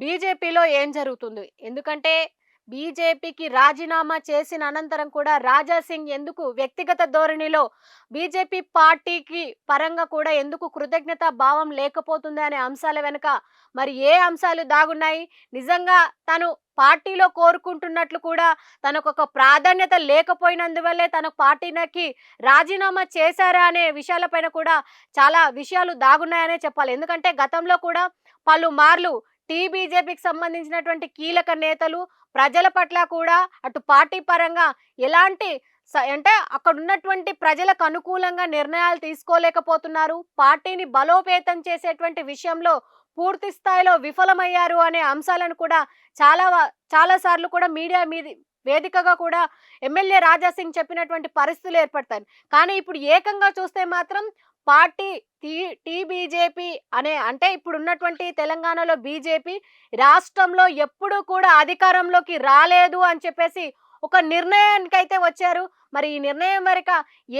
బీజేపీలో ఏం జరుగుతుంది? ఎందుకంటే బీజేపీకి రాజీనామా చేసిన అనంతరం కూడా రాజా సింగ్ ఎందుకు వ్యక్తిగత ధోరణిలో బీజేపీ పార్టీకి పరంగా కూడా ఎందుకు కృతజ్ఞత భావం లేకపోతుంది అనే అంశాల వెనుక మరి ఏ అంశాలు దాగున్నాయి? నిజంగా తను పార్టీలో కోరుకుంటున్నట్లు కూడా తనకు ఒక ప్రాధాన్యత లేకపోయినందువల్లే తన పార్టీకి రాజీనామా చేశారా అనే విషయాలపైన కూడా చాలా విషయాలు దాగున్నాయనే చెప్పాలి. ఎందుకంటే గతంలో కూడా పలుమార్లు టీ బీజేపీకి సంబంధించినటువంటి కీలక నేతలు ప్రజల పట్ల కూడా అటు పార్టీ పరంగా ఎలాంటి స- అంటే అక్కడ ఉన్నటువంటి ప్రజలకు అనుకూలంగా నిర్ణయాలు తీసుకోలేకపోతున్నారు. పార్టీని బలోపేతం చేసేటువంటి విషయంలో పూర్తి స్థాయిలో విఫలమయ్యారు అనే అంశాలను కూడా చాలా చాలాసార్లు చాలా సార్లు కూడా మీడియా మీది వేదికగా కూడా ఎమ్మెల్యే రాజా సింగ్ చెప్పినటువంటి పరిస్థితులు ఏర్పడతాయి. కానీ ఇప్పుడు ఏకంగా చూస్తే మాత్రం పార్టీ టీ టీ బీజేపీ అనే అంటే ఇప్పుడు ఉన్నటువంటి తెలంగాణలో బీజేపీ రాష్ట్రంలో ఎప్పుడూ కూడా అధికారంలోకి రాలేదు అని చెప్పేసి ఒక నిర్ణయానికి అయితే వచ్చారు. మరి ఈ నిర్ణయం వరక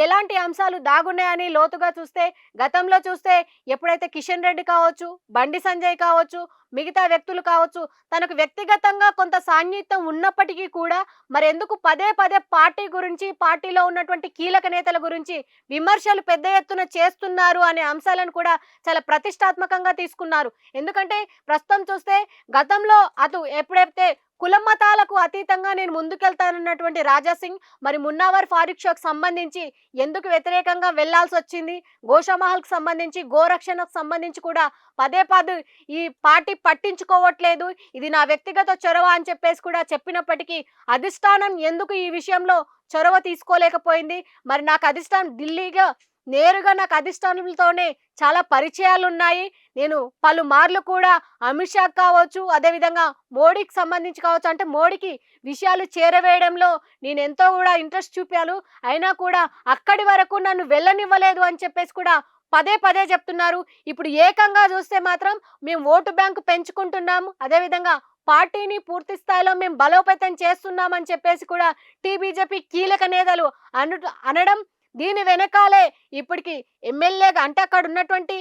ఎలాంటి అంశాలు దాగున్నాయని లోతుగా చూస్తే గతంలో చూస్తే ఎప్పుడైతే కిషన్ రెడ్డి కావచ్చు బండి సంజయ్ కావచ్చు మిగతా వ్యక్తులు కావచ్చు తనకు వ్యక్తిగతంగా కొంత సాన్నిహిత్యం ఉన్నప్పటికీ కూడా మరి ఎందుకు పదే పదే పార్టీ గురించి పార్టీలో ఉన్నటువంటి కీలక నేతల గురించి విమర్శలు పెద్ద ఎత్తున చేస్తున్నారు అనే అంశాలను కూడా చాలా ప్రతిష్టాత్మకంగా తీసుకున్నారు. ఎందుకంటే ప్రస్తుతం చూస్తే గతంలో అటు ఎప్పుడైతే కుల మతాలకు అతీతంగా నేను ముందుకెళ్తానన్నటువంటి రాజా సింగ్ మరి మున్నావర్ ఫారూక్ షోకి సంబంధించి ఎందుకు వ్యతిరేకంగా వెళ్ళాల్సి వచ్చింది గోషామహల్కి సంబంధించి గోరక్షణకు సంబంధించి కూడా పదే పదే ఈ పార్టీ పట్టించుకోవట్లేదు. ఇది నా వ్యక్తిగత చొరవ అని చెప్పేసి కూడా చెప్పినప్పటికీ అధిష్టానం ఎందుకు ఈ విషయంలో చొరవ తీసుకోలేకపోయింది? మరి నాకు అధిష్టానం ఢిల్లీగా నేరుగా నాకు అధిష్టానంతోనే చాలా పరిచయాలు ఉన్నాయి నేను పలుమార్లు కూడా అమిత్ షా కావచ్చు అదేవిధంగా మోడీకి సంబంధించి కావచ్చు అంటే మోడీకి విషయాలు చేరవేయడంలో నేను ఎంతో కూడా ఇంట్రెస్ట్ చూపాను. అయినా కూడా అక్కడి వరకు నన్ను వెళ్ళనివ్వలేదు అని చెప్పేసి కూడా పదే పదే చెప్తున్నారు. ఇప్పుడు ఏకంగా చూస్తే మాత్రం మేము ఓటు బ్యాంకు పెంచుకుంటున్నాము. అదేవిధంగా పార్టీని పూర్తి స్థాయిలో మేము బలోపేతం చేస్తున్నామని చెప్పేసి కూడా టీ బీజేపీ కీలక నేతలు అను అనడం దీని వెనకాలే ఇప్పటికి ఎమ్మెల్యేగా అంటే అక్కడ ఉన్నటువంటి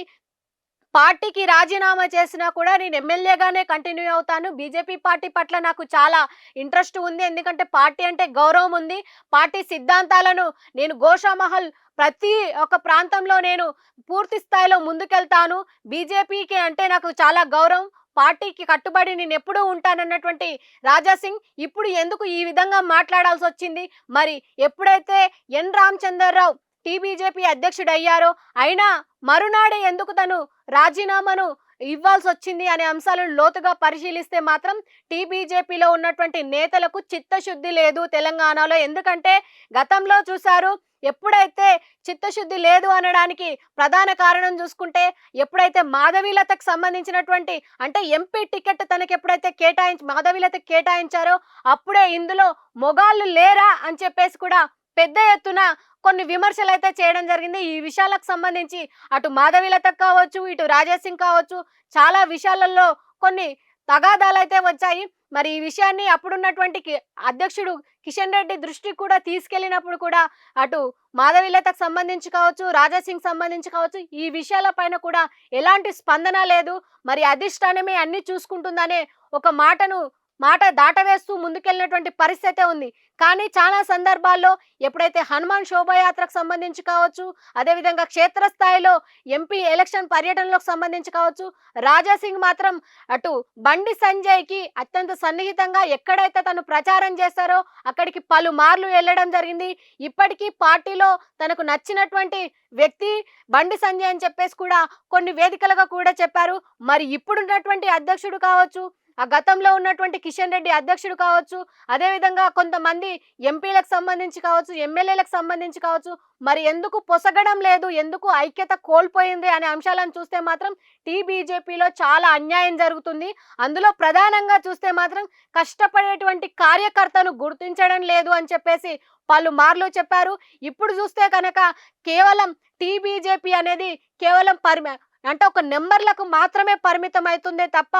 పార్టీకి రాజీనామా చేసినా కూడా నేను ఎమ్మెల్యేగానే కంటిన్యూ అవుతాను. బీజేపీ పార్టీ పట్ల నాకు చాలా ఇంట్రెస్ట్ ఉంది. ఎందుకంటే పార్టీ అంటే గౌరవం ఉంది. పార్టీ సిద్ధాంతాలను నేను గోషామహల్ ప్రతి ఒక్క ప్రాంతంలో నేను పూర్తి స్థాయిలో ముందుకెళ్తాను. బీజేపీకి అంటే నాకు చాలా గౌరవం. పార్టీకి కట్టుబడి నేను ఎప్పుడూ ఉంటానన్నటువంటి రాజా సింగ్ ఇప్పుడు ఎందుకు ఈ విధంగా మాట్లాడాల్సి వచ్చింది? మరి ఎప్పుడైతే ఎన్. రామచంద్రరావు టీబీజేపీ అధ్యక్షుడు అయ్యారో అయినా మరునాడే ఎందుకు తను రాజీనామాను ఇవ్వాల్సి వచ్చింది అనే అంశాలను లోతుగా పరిశీలిస్తే మాత్రం టీబీజేపీలో ఉన్నటువంటి నేతలకు చిత్తశుద్ధి లేదు తెలంగాణలో. ఎందుకంటే గతంలో చూశారు ఎప్పుడైతే చిత్తశుద్ధి లేదు అనడానికి ప్రధాన కారణం చూసుకుంటే ఎప్పుడైతే మాధవీలతకు సంబంధించినటువంటి అంటే ఎంపీ టికెట్ తనకి ఎప్పుడైతే కేటాయించి మాధవీలతకు కేటాయించారో అప్పుడే ఇందులో మొగాళ్ళు లేరా అని చెప్పేసి కూడా పెద్ద ఎత్తున కొన్ని విమర్శలు అయితే చేయడం జరిగింది. ఈ విషయాలకు సంబంధించి అటు మాధవీలత కావచ్చు ఇటు రాజేష్ సింగ్ కావచ్చు చాలా విషయాలలో కొన్ని తగాదాలు అయితే వచ్చాయి. మరి ఈ విషయాన్ని అప్పుడున్నటువంటి కి- అధ్యక్షుడు కిషన్ రెడ్డి దృష్టికి కూడా తీసుకెళ్ళినప్పుడు కూడా అటు మాధవీలతకు సంబంధించి కావచ్చు రాజాసింగ్ సంబంధించి కావచ్చు ఈ విషయాల పైన కూడా ఎలాంటి స్పందన లేదు. మరి అధిష్టానమే అన్ని చూసుకుంటుందనే ఒక మాటను మాట దాటవేస్తూ ముందుకెళ్ళినటువంటి పరిస్థితి ఉంది. కానీ చాలా సందర్భాల్లో ఎప్పుడైతే హనుమాన్ శోభాయాత్రకు సంబంధించి కావచ్చు అదేవిధంగా క్షేత్రస్థాయిలో ఎంపీ ఎలక్షన్ పర్యటనలకు సంబంధించి కావచ్చు రాజా సింగ్ మాత్రం అటు బండి సంజయ్కి అత్యంత సన్నిహితంగా ఎక్కడైతే తను ప్రచారం చేస్తారో అక్కడికి పలుమార్లు వెళ్ళడం జరిగింది. ఇప్పటికీ పార్టీలో తనకు నచ్చినటువంటి వ్యక్తి బండి సంజయ్ అని చెప్పేసి కూడా కొన్ని వేదికలుగా కూడా చెప్పారు. మరి ఇప్పుడున్నటువంటి అధ్యక్షుడు కావచ్చు ఆ గతంలో ఉన్నటువంటి కిషన్ రెడ్డి అధ్యక్షుడు కావచ్చు అదేవిధంగా కొంతమంది ఎంపీలకు సంబంధించి కావచ్చు ఎమ్మెల్యేలకు సంబంధించి కావచ్చు మరి ఎందుకు పొసగడం లేదు ఎందుకు ఐక్యత కోల్పోయింది అనే అంశాలను చూస్తే మాత్రం టీ బీజేపీలో చాలా అన్యాయం జరుగుతుంది. అందులో ప్రధానంగా చూస్తే మాత్రం కష్టపడేటువంటి కార్యకర్తను గుర్తించడం లేదు అని చెప్పేసి పలు మార్లు చెప్పారు. ఇప్పుడు చూస్తే కనుక కేవలం టీ బీజేపీ అనేది కేవలం పరిమ అంటే ఒక నెంబర్లకు మాత్రమే పరిమితం అవుతుందే తప్ప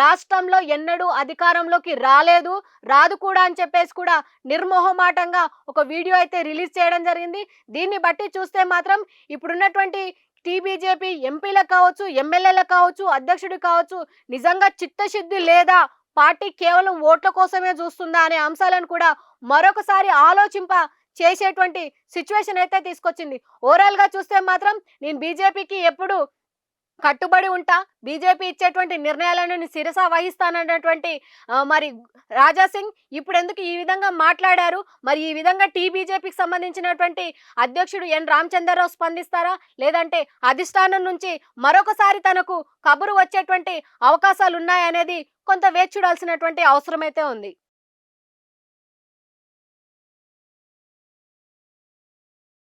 రాష్ట్రంలో ఎన్నడూ అధికారంలోకి రాలేదు రాదు కూడా అని చెప్పేసి కూడా నిర్మోహమాటంగా ఒక వీడియో అయితే రిలీజ్ చేయడం జరిగింది. దీన్ని బట్టి చూస్తే మాత్రం ఇప్పుడున్నటువంటి టీబీజేపీ ఎంపీలకు కావచ్చు ఎమ్మెల్యేలకు కావచ్చు అధ్యక్షుడు కావచ్చు నిజంగా చిత్తశుద్ధి లేదా పార్టీ కేవలం ఓట్ల కోసమే చూస్తుందా అనే అంశాలను కూడా మరొకసారి ఆలోచింప చేసేటువంటి సిచ్యువేషన్ అయితే తీసుకొచ్చింది. ఓవరాల్గా చూస్తే మాత్రం నేను బీజేపీకి ఎప్పుడు కట్టుబడి ఉంటా బీజేపీ ఇచ్చేటువంటి నిర్ణయాలను శిరస వహిస్తానన్నటువంటి మరి రాజా సింగ్ ఇప్పుడు ఎందుకు ఈ విధంగా మాట్లాడారు? మరి ఈ విధంగా టీ బీజేపీకి సంబంధించినటువంటి అధ్యక్షుడు ఎన్ రామచంద్రరావు స్పందిస్తారా? లేదంటే అధిష్టానం నుంచి మరొకసారి తనకు కబురు వచ్చేటువంటి అవకాశాలు ఉన్నాయనేది కొంత వేచి చూడాల్సినటువంటి అవసరమైతే ఉంది.